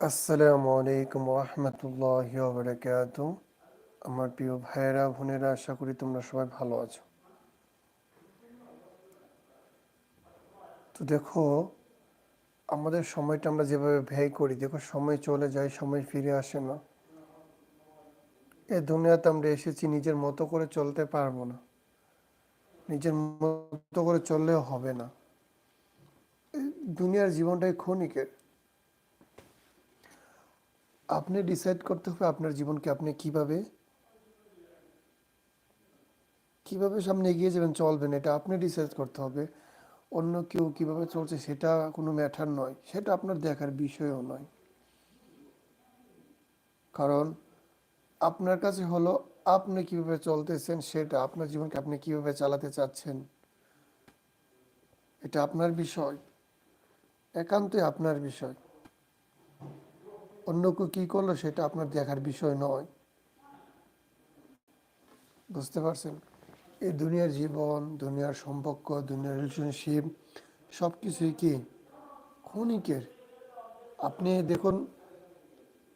আসসালামু আলাইকুম রহমতুল্লাহ বারকাত আমার প্রিয় ভাইয়েরা, বোনেরা, আশা করি তোমরা সবাই ভালো আছো। তো দেখো, আমাদের সময়টা আমরা যেভাবে ব্যয় করি, দেখো, সময় চলে যায়, সময় ফিরে আসে না। এ দুনিয়াতে আমরা এসেছি, নিজের মতো করে চলতে পারব না। নিজের মতো করে চললেও হবে না। দুনিয়ার জীবনটাই ক্ষণিকের। আপনি ডিসাইড করতে হবে আপনার জীবনকে আপনি কীভাবে কীভাবে সামনে এগিয়ে যাবেন, চলবেন, এটা আপনি ডিসাইড করতে হবে। অন্য কেউ কীভাবে চলছে সেটা কোনো ম্যাটার নয়, সেটা আপনার দেখার বিষয়ও নয়। কারণ আপনার কাছে হলো আপনি কীভাবে চলতেছেন সেটা, আপনার জীবনকে আপনি কীভাবে চালাতে চাচ্ছেন, এটা আপনার বিষয়, একান্তই আপনার বিষয়। অন্য কেউ কী করল সেটা আপনার দেখার বিষয় নয়। বুঝতে পারছেন? এই দুনিয়ার জীবন, দুনিয়ার সম্পর্ক, দুনিয়ার রিলেশনশিপ সব কিছুই কি ক্ষণিকের? আপনি দেখুন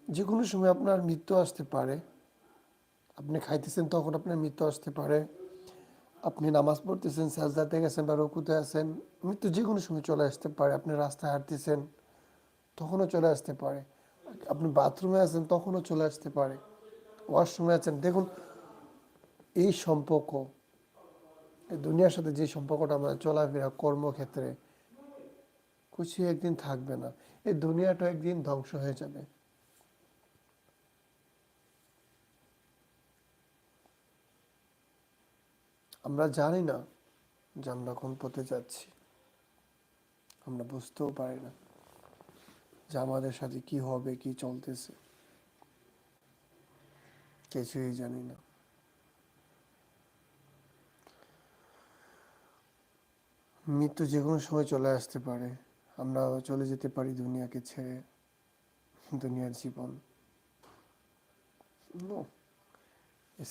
যে কোনো সময় আপনার মৃত্যু আসতে পারে। আপনি খাইতেছেন, তখন আপনার মৃত্যু আসতে পারে। আপনি নামাজ পড়তেছেন, সাজদাতে গেছেন বা রকুতে আছেন, মৃত্যু যে কোনো সময় চলে আসতে পারে। আপনি রাস্তায় হাঁটতেছেন, তখনও চলে আসতে পারে। আপনি বাথরুমে আছেন, তখনও চলে আসতে পারে। ওয়াশরুমে আছেন। দেখুন, এই সম্পর্ক দুনিয়ার সাথে যে সম্পর্কটা আমাদের, চলাফেরা, কর্মক্ষেত্রে কিছু একদিন থাকবে না। এই দুনিয়াটা একদিন ধ্বংস হয়ে যাবে। আমরা জানি না যে আমরা কোন পথে যাচ্ছি। আমরা বুঝতেও পারি না। যে আমাদের সাথে কি হবে, কি চলতেছে। কিছুই জানি না। মৃত্যু যে কোনো সময় চলে আসতে পারে। আমরা চলে যেতে পারি দুনিয়াকে ছেড়ে। দুনিয়ার জীবন। নো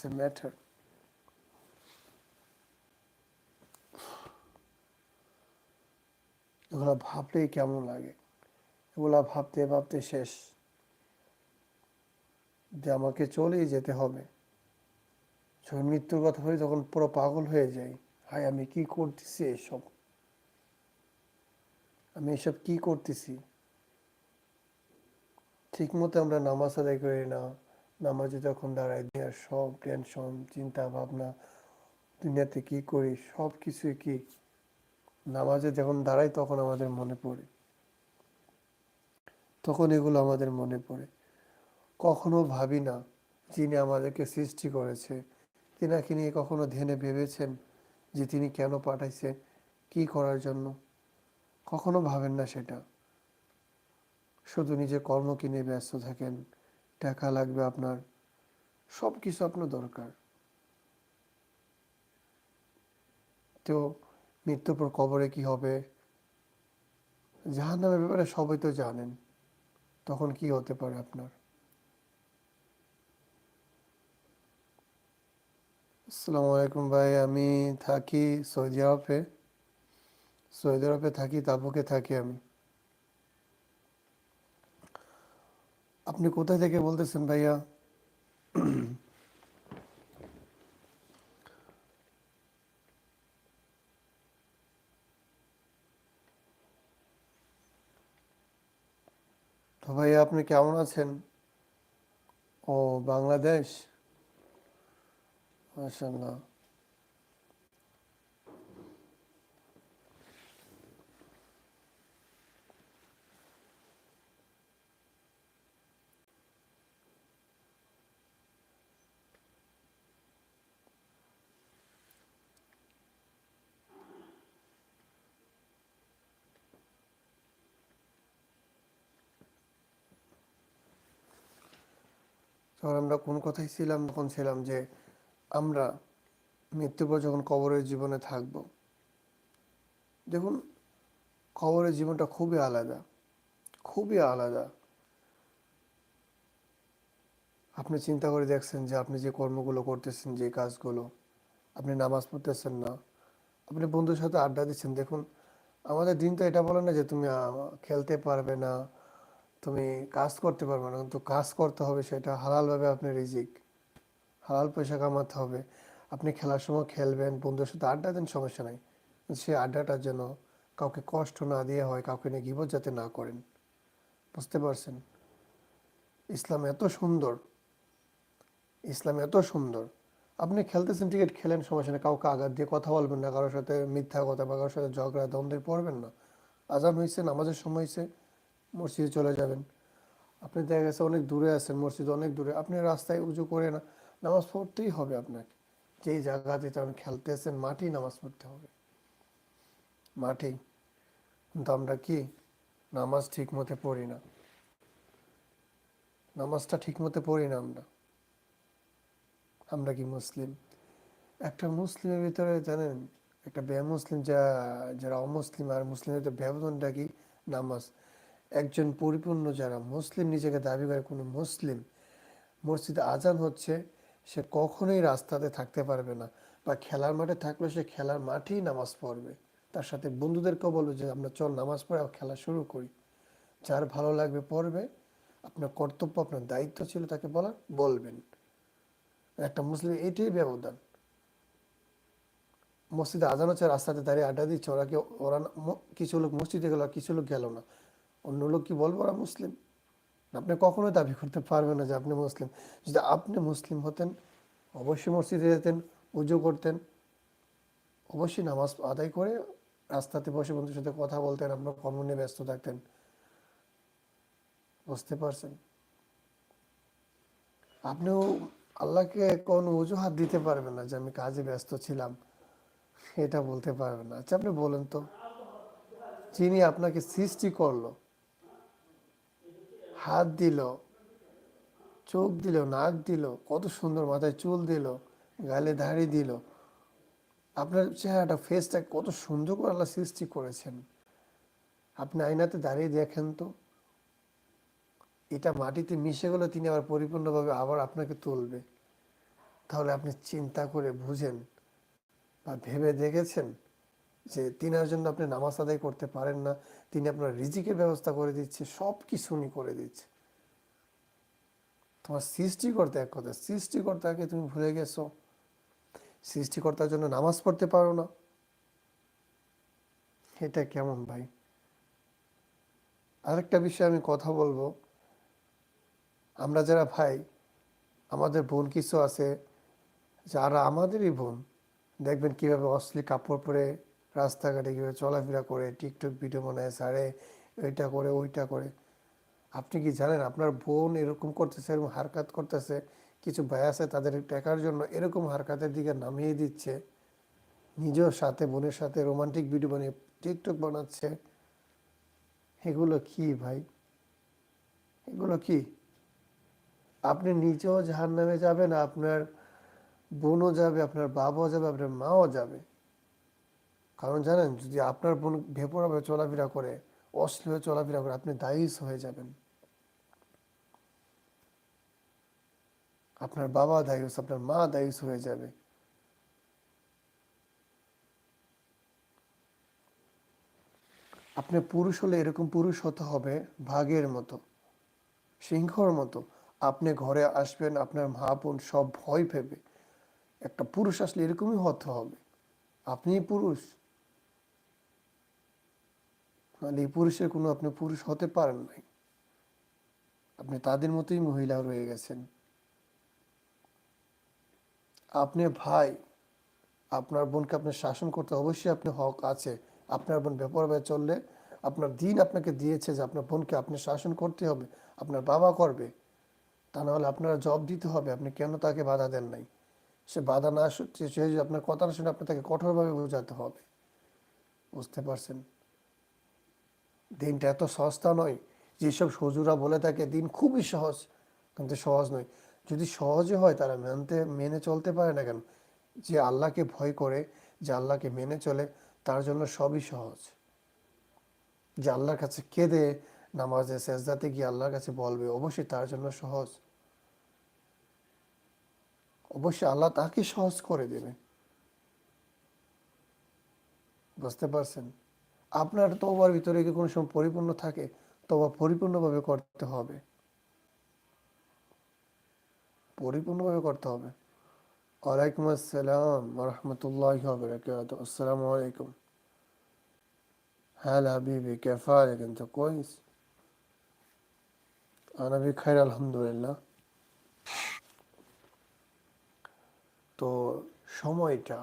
ম্যাটার এগুলো ভাবলেই কেমন লাগে। এগুলা ভাবতে ভাবতে শেষ। যে আমাকে চলেই যেতে হবে। যখন মৃত্যুর কথা বলি তখন পুরো পাগল হয়ে যাই। হাই আমি কি করতেছি এসব? আমি এসব কি করতেছি? ঠিক মতো আমরা নামাজ আদায় করি না। নামাজে যখন দাঁড়াই, দুনিয়ার সব টেনশন চিন্তা ভাবনা দুনিয়াতে কি করি সব কিছুই কি? নামাজে যখন দাঁড়াই তখন আমাদের মনে পড়ে। তখন এগুলো আমাদের মনে পড়ে। কখনো ভাবি না যিনি আমাদেরকে সৃষ্টি করেছে। তিনাকে নিয়ে কখনো ধ্যানে ভেবেছেন যে তিনি কেন পাঠাইছে কি করার জন্য? কখনো ভাবেন না সেটা। শুধু নিজের কর্মকে নিয়ে ব্যস্ত থাকেন, টাকা লাগবে আপনার সব কিছু আপনার দরকার। তো মৃত্যুর পর কবরে কি হবে? জাহান নামের ব্যাপারে সবাই তো জানেন। তখন কি হতে পারে আপনার? আসসালামু আলাইকুম ভাই, আমি থাকি সৌদি আরবে। সৌদি আরবে থাকি, তাবুকে থাকি আমি। আপনি কোথায় থেকে বলতেছেন ভাইয়া? তো ভাইয়া আপনি কেমন আছেন? ও বাংলাদেশ? মাশাল্লাহ তখন আমরা কোন কথাই ছিলাম তখন ছিলাম যে আমরা মৃত্যুর পর যখন কবরের জীবনে থাকব, দেখুন কবরের জীবনটা খুবই আলাদা খুবই আলাদা। আপনি চিন্তা করে দেখছেন যে আপনি যে কর্মগুলো করতেছেন, যে কাজগুলো, আপনি নামাজ পড়তেছেন না, আপনি বন্ধুর সাথে আড্ডা দিচ্ছেন, দেখুন আমাদের দিন তো এটা বলে না যে তুমি খেলতে পারবে না তুমি কাজ করতে পারবে না, কিন্তু কাজ করতে হবে সেটা হালালভাবে আপনার রিজিক। হালাল পয়সা কামাতে হবে। আপনি খেলার সময় খেলবেন বন্ধুর সাথে আড্ডা দেন, সমস্যা নাই। সেই আড্ডাটার জন্য কাউকে কষ্ট না দিয়ে হয়, কাউকে নিয়ে গিবত যাতে না করেন। বুঝতে পারছেন? ইসলাম এত সুন্দর। ইসলাম এত সুন্দর। আপনি খেলতেছেন, ক্রিকেট খেলেন, সমস্যা নেই। কাউকে আঘাত দিয়ে কথা বলবেন না, কারোর সাথে মিথ্যা কথা বা কারোর সাথে ঝগড়া, দ্বন্দ্বে পড়বেন না। আজান হয়েছে নামাজের সময় হয়েছে মসজিদে চলে যাবেন। আপনি দেখা গেছে অনেক দূরে আছেন, মসজিদ অনেক দূরে। আপনি রাস্তায় উঁচু করে না, নামাজ পড়তেই হবে আপনাকে। যেই জায়গাতে আপনি খেলতেছেন মাঠেই নামাজ পড়তে হবে। মাঠেই কিন্তু আমরা কি? নামাজ ঠিক মতো পড়ি না। নামাজটা ঠিক মতো পড়ি না আমরা। আমরা কি মুসলিম? একটা মুসলিমের ভিতরে জানেন, একটা মুসলিম যা, যারা অমুসলিম, আর মুসলিমের ভিতরে ব্যবধানটা কি? নামাজ। একজন পরিপূর্ণ যারা মুসলিম, নিজেকে দাবি করে কোনো মুসলিম, মসজিদে আজান হচ্ছে, সে কখনোই রাস্তাতে থাকতে পারবে না বা খেলার মাঠে থাকলে সে খেলার মাঠেই নামাজ পড়বে। তার সাথে বন্ধুদেরকেও বলবে যে, আমরা চল নামাজ পড়ে খেলা শুরু করি। যার ভালো লাগবে পড়বে, আপনার কর্তব্য, আপনার দায়িত্ব ছিল তাকে বলার, বলবেন। একটা মুসলিম এটাই ব্যবধান। মসজিদে আজান হচ্ছে, রাস্তাতে দাঁড়িয়ে আড্ডা দিচ্ছে, ওরা কি ওরা কিছু লোক মসজিদে গেল কিছু লোক গেল না। অন্য লোক কি বলব ওরা মুসলিম। আপনি কখনোই দাবি করতে পারবেন না যে আপনি মুসলিম। যদি আপনি মুসলিম হতেন, অবশ্যই মসজিদে যেতেন, উজু করতেন, অবশ্যই নামাজ আদায় করে রাস্তাতে বসে বন্ধুর সাথে কথা বলতেন, আপনার কর্ম নিয়ে ব্যস্ত থাকতেন। বুঝতে পারছেন? আপনিও আল্লাহকে কোন অজুহাত দিতে পারবেন না যে আমি কাজে ব্যস্ত ছিলাম এটা বলতে পারবেন না। আচ্ছা আপনি বলেন তো, যিনি আপনাকে সৃষ্টি করল হাত দিল, চোখ দিল, নাক দিল, কত সুন্দর মাথায় চুল দিল, গালে দাড়ি দিল। আপনার চেহারাটা ফেসটা কত সুন্দর করে আল্লাহ সৃষ্টি করেছেন। আপনি আয়নাতে দাঁড়িয়ে দেখেন তো। এটা মাটিতে মিশে গেলে তিনি আবার পরিপূর্ণভাবে আবার আপনাকে তুলবে। তাহলে আপনি চিন্তা করে বুঝেন বা ভেবে দেখেছেন যে তিনার জন্য আপনি নামাজ আদায় করতে পারেন না, তিনি আপনার রিজিকের ব্যবস্থা করে দিচ্ছে সব কিছু উনি করে দিচ্ছে। তোমার সৃষ্টিকর্তা এক কথা, সৃষ্টিকর্তাকে তুমি ভুলে গেছো? সৃষ্টিকর্তার জন্য নামাজ পড়তে পারো না। এটা কেমন ভাই? আরেকটা বিষয়ে আমি কথা বলব। আমরা যারা ভাই, আমাদের বোন কিছু আছে, যারা আমাদেরই বোন, দেখবেন কীভাবে অশ্লীল কাপড় পরে রাস্তাঘাটে কীভাবে চলাফেরা করে, টিকটক ভিডিও বানায়, সারে ওইটা করে ওইটা করে। আপনি কি জানেন, আপনার বোন এরকম করতেছে, এরকম হারকাত করতেছে, কিছু আছে তাদের টাকার জন্য এরকম হারকাতের দিকে নামিয়ে দিচ্ছে নিজের সাথে, বোনের সাথে রোমান্টিক ভিডিও বানিয়ে টিকটক বানাচ্ছে। এগুলো কি ভাই? এগুলো কি? আপনি নিজেও জাহান নামে যাবেন, আপনার বোনও যাবে, আপনার বাবাও যাবে, আপনার মাও যাবে। কারণ জানেন, যদি আপনার বোন ভেপরাভাবে চলাফেরা করে, অশ্লীল চলাফেরা করে, আপনি দায়ীস হয়ে যাবেন। আপনার বাবা দায়ুস, আপনার মা দায়ুস হয়ে যাবে। আপনি পুরুষ হলে এরকম পুরুষ হতে হবে, ভাগের মতো, সিংহর মতো। আপনি ঘরে আসবেন, আপনার মা বোন সব ভয় পেবে। একটা পুরুষ আসলে এরকমই হতে হবে। আপনি পুরুষ। মানে এই পুরুষের কোনো আপনি পুরুষ হতে পারেন নাই। আপনি তাদের মতোই মহিলা রয়ে গেছেন। আপনি ভাই, আপনার বোনকে আপনার শাসন করতে অবশ্যই আপনি হক আছে। আপনার বোন ব্যাপারভাবে চললে আপনার দিন আপনাকে দিয়েছে যে আপনার বোনকে আপনি শাসন করতে হবে, আপনার বাবা করবে। তা নাহলে আপনারা জব দিতে হবে, আপনি কেন তাকে বাধা দেন নাই? সে বাধা না সে আপনার কথা না শুনে আপনি তাকে কঠোরভাবে বোঝাতে হবে। বুঝতে পারছেন? দিনটা এত সস্তা নয়, যেসব সজুরা বলে থাকে দিন খুবই সহজ, কিন্তু সহজ নয়। যদি সহজে হয় তারা মানতে, মেনে চলতে পারে না কেন? যে আল্লাহকে ভয় করে, যে আল্লাহকে মেনে চলে, তার জন্য সবই সহজ। যে আল্লাহর কাছে কেঁদে নামাজে শেষদাতে গিয়ে আল্লাহর কাছে বলবে, অবশ্যই তার জন্য সহজ। অবশ্যই আল্লাহ তাকে সহজ করে দেবে। বুঝতে পারছেন? আপনার তোবার ভিতরে কি কোনো সময় পরিপূর্ণ থাকে তবা পরিপূর্ণভাবে করতে হবে পরিপূর্ণভাবে করতে হবে ওয়ালাইকুম আসসালাম রহমতুল্লাহ বরকাত আসসালামু আলাইকুম هلا حبيبي كيف حالك انت كويس انا بخير الحمد لله তো সময়টা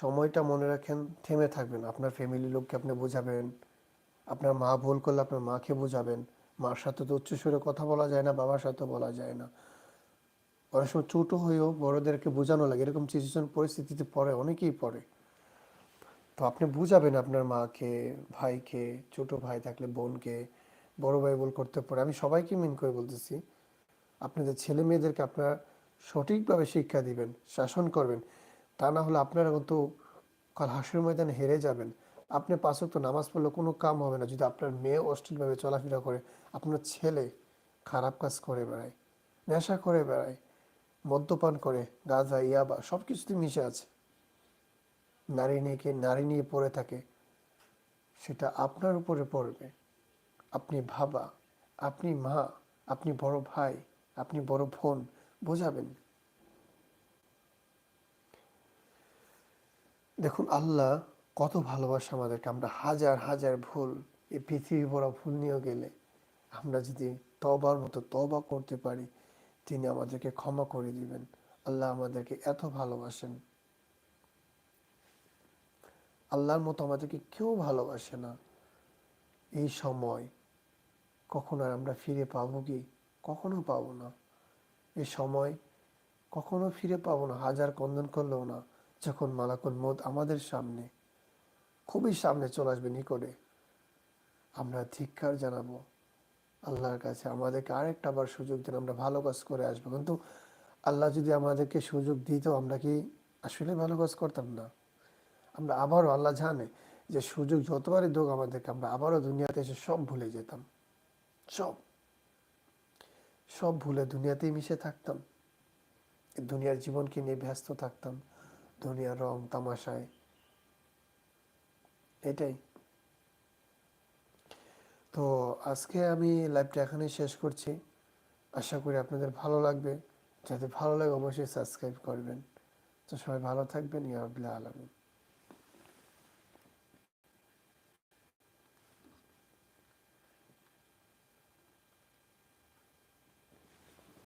সময়টা মনে রাখেন, থেমে থাকবেন। আপনার ফ্যামিলির লোককে আপনি বোঝাবেন। আপনার মা ভুল করলে আপনার মাকে বোঝাবেন। মার সাথে তো উচ্চস্বরে কথা বলা যায় না, বাবার সাথে বলা যায় না। অনেক সময় ছোটো হয়েও বড়দেরকে বোঝানো লাগে। এরকম সিচুয়েশন পরিস্থিতিতে পড়ে, অনেকেই পড়ে। তো আপনি বুঝাবেন আপনার মাকে, ভাইকে, ছোট ভাই থাকলে বোনকে, বড় ভাই বল করতে পারে। আমি সবাইকে মিন করে বলতেছি, আপনাদের ছেলে মেয়েদেরকে আপনারা সঠিকভাবে শিক্ষা দিবেন, শাসন করবেন। তা না হলে আপনারা কিন্তু কাল হাসির ময়দানে হেরে যাবেন। আপনি পাঁচক তো নামাজ পড়লে কোনো কাম হবে না। যদি আপনার মেয়ে অশ্লীলভাবে চলাফেরা করে, আপনার ছেলে খারাপ কাজ করে বেড়ায়, নেশা করে বেড়ায়, মদ্যপান করে, গাঁজা, ইয়াবা সব কিছুতে মিশে আছে। নারী নিয়ে নারী নিয়ে পড়ে থাকে, সেটা আপনার উপরে পড়বে। আপনি ভাবা আপনি মা, আপনি বড় ভাই, আপনি বড় বোন, বোঝাবেন। দেখুন, আল্লাহ কত ভালোবাসে আমাদেরকে। আমরা হাজার হাজার ভুল, এই পৃথিবী বড় ভুল নিয়ে গেলে আমরা যদি তবার মতো তবা করতে পারি, তিনি আমাদেরকে ক্ষমা করে দিবেন। আল্লাহ আমাদেরকে এত ভালোবাসেন। আল্লাহর মতো আমাদেরকে কেউ ভালোবাসে না। এই সময় কখনো আর আমরা ফিরে পাবো কি? কখনো পাবো না। এই সময় কখনো ফিরে পাবো না। হাজার কন্দন করলেও না। যখন মালাকুল মত আমাদের সামনে, খুবই সামনে চলে আসবে নিকটে, আমরা ধিক্ষার জানাব। আল্লাহর কাছে আমাদেরকে আরেকটা আবার সুযোগ দিন আমরা ভালো কাজ করে আসব। কিন্তু আল্লাহ যদি আমাদেরকে সুযোগ দিত আমরা কি আসলে ভালো কাজ করতাম না? আমরা আবারও আল্লাহ জানে যে সুযোগ যতবারই দোক আমাদেরকে, আমরা আবারও দুনিয়াতে এসে সব ভুলে যেতাম। সব। সব ভুলে দুনিয়াতেই মিশে থাকতাম। দুনিয়ার জীবনকে নিয়ে ব্যস্ত থাকতাম। দুনিয়ার রং তামাশায়। এটাই। তো আজকে আমি লাইভটা এখানে শেষ করছি। আশা করি আপনাদের ভালো লাগবে। যাতে ভালো লাগে অবশ্যই সাবস্ক্রাইব করবেন। তো সবাই ভালো থাকবেন ইয়াবুল্লাহ আলমিন।